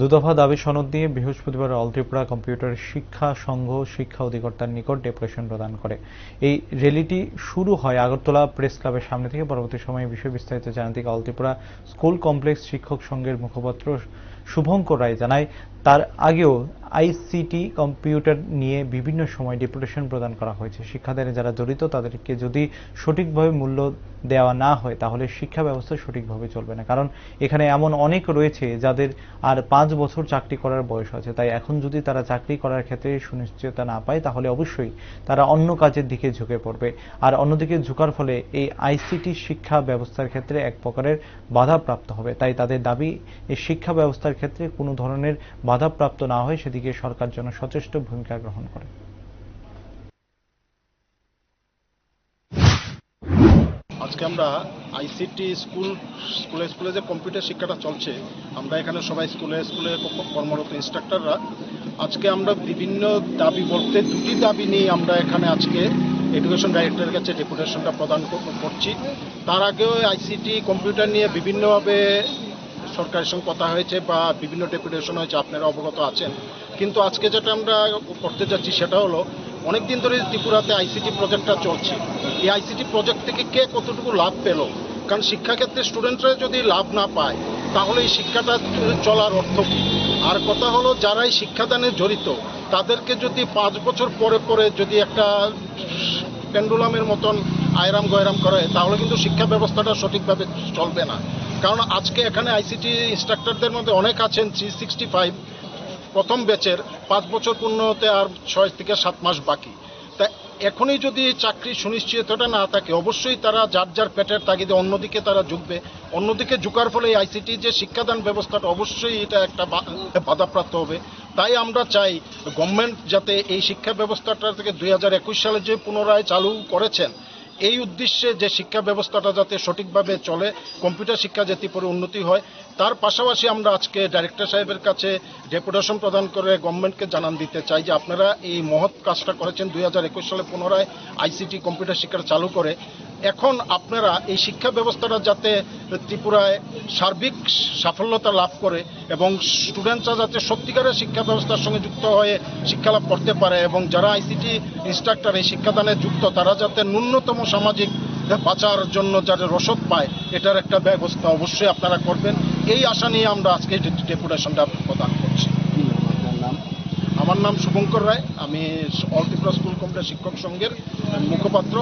দুদফা দাবি সনদ নিয়ে বৃহস্পতিবার অল ত্রিপুরা কম্পিউটার শিক্ষা সংঘ শিক্ষা অধিকর্তার নিকট ডেপুটেশন প্রদান করে। এই র্যালিটি শুরু হয় আগরতলা প্রেস ক্লাবের সামনে থেকে। পরবর্তী সময়ে বিষয় বিস্তারিত জানাতে অল ত্রিপুরা স্কুল কমপ্লেক্স শিক্ষক সংঘের মুখপাত্র শুভঙ্কর রায় জানায়, তার আগেও আইসিটি কম্পিউটার নিয়ে বিভিন্ন সময় ডেপুটেশন প্রদান করা হয়েছে। শিক্ষাদানে যারা জড়িত, তাদেরকে যদি সঠিকভাবে মূল্য দেওয়া না হয়, তাহলে শিক্ষা ব্যবস্থা সঠিকভাবে চলবে না। কারণ এখানে এমন অনেক রয়েছে যাদের আর পাঁচ বছর চাকরি করার বয়স আছে। তাই এখন যদি তারা চাকরি করার ক্ষেত্রে সুনিশ্চয়তা না পায়, তাহলে অবশ্যই তারা অন্য কাজের দিকে ঝুঁকে পড়বে। আর অন্যদিকে ঝুঁকার ফলে এই আইসিটি শিক্ষা ব্যবস্থার ক্ষেত্রে এক প্রকারের বাধাপ্রাপ্ত হবে। তাই তাদের দাবি এই শিক্ষা ব্যবস্থার ক্ষেত্রে কোনো ধরনের বাধাপ্রাপ্ত না হয়, সেদিকে সরকার যেন সচেষ্ট ভূমিকা গ্রহণ করে। আজকে আমরা আইসিটি স্কুল, স্কুলে স্কুলে যে কম্পিউটার শিক্ষাটা চলছে, আমরা এখানে সবাই স্কুলে স্কুলে কর্মরত ইনস্ট্রাক্টররা আজকে আমরা বিভিন্ন দাবি বলতে দুটি দাবি নিয়ে আমরা এখানে আজকে এডুকেশন ডাইরেক্টরের কাছে ডেপুটেশনটা প্রদান করছি। তার আগেও আইসিটি কম্পিউটার নিয়ে বিভিন্নভাবে সরকারের সঙ্গে কথা হয়েছে বা বিভিন্ন ডেপুটেশন হয়েছে, আপনারা অবগত আছেন। কিন্তু আজকে যেটা আমরা করতে যাচ্ছি সেটা হলো অনেক দিন ধরে ত্রিপুরাতে আইসিটি প্রজেক্টটা চলছে। এই আইসিটি প্রজেক্ট থেকে কে কতটুকু লাভ পেল? কারণ শিক্ষাক্ষেত্রে স্টুডেন্টরা যদি লাভ না পায়, তাহলে এই শিক্ষাটা চলার অর্থ কী? আর কথা হলো, যারা এই শিক্ষাদানে জড়িত, তাদেরকে যদি পাঁচ বছর পরে পরে যদি একটা পেন্ডুলামের মতন আয়রাম গয়রাম করে, তাহলে কিন্তু শিক্ষা ব্যবস্থাটা সঠিকভাবে চলবে না। কারণ আজকে এখানে আইসিটি ইনস্ট্রাক্টরদের মধ্যে অনেক আছেন থ্রি সিক্সটি ফাইভ প্রথম ব্যাচের পাঁচ বছর পূর্ণ হতে আর ছয় থেকে সাত মাস বাকি। তা এখনই যদি চাকরি সুনিশ্চিতটা না থাকে, অবশ্যই তারা যার যার পেটের তাগিদে অন্যদিকে তারা ঝুঁকবে। অন্যদিকে ঝুঁকার ফলে এই আইসিটি যে শিক্ষাদান ব্যবস্থাটা অবশ্যই এটা একটা বাধাপ্রাপ্ত হবে। তাই আমরা চাই গভর্নমেন্ট যাতে এই শিক্ষা ব্যবস্থাটা থেকে দুই হাজার একুশ সালে যে পুনরায় চালু করেছেন এই উদ্দেশ্যে যে শিক্ষা ব্যবস্থাটা যাতে সঠিকভাবে চলে, কম্পিউটার শিক্ষা যাতে পরে উন্নতি হয়, তার পাশাপাশি আমরা আজকে ডাইরেক্টর সাহেবের কাছে ডেপুটেশন প্রদান করে গভর্নমেন্টকে জানান দিতে চাই যে আপনারা এই মহৎ কাজটা করেছেন দুই হাজার একুশ সালে পুনরায় আইসিটি কম্পিউটার শিক্ষা চালু করে। এখন আপনারা এই শিক্ষা ব্যবস্থাটা যাতে ত্রিপুরায় সার্বিক সাফল্যতা লাভ করে এবং স্টুডেন্টরা যাতে সত্যিকারের শিক্ষা ব্যবস্থার সঙ্গে যুক্ত হয়ে শিক্ষা লাভ করতে পারে এবং যারা আইসিটি ইনস্ট্রাক্টর এই শিক্ষাদানে যুক্ত, তারা যাতে ন্যূনতম সামাজিক বাঁচার জন্য যাদের রসদ পায় এটার একটা ব্যবস্থা অবশ্যই আপনারা করবেন। এই আশা নিয়ে আমরা আজকে ডেপুটেশনটা প্রদান করছি। আমার নাম শুভঙ্কর রায় আমি অল ত্রিপুরা স্কুল কমপ্লেক্স শিক্ষক সংঘের মুখপাত্র।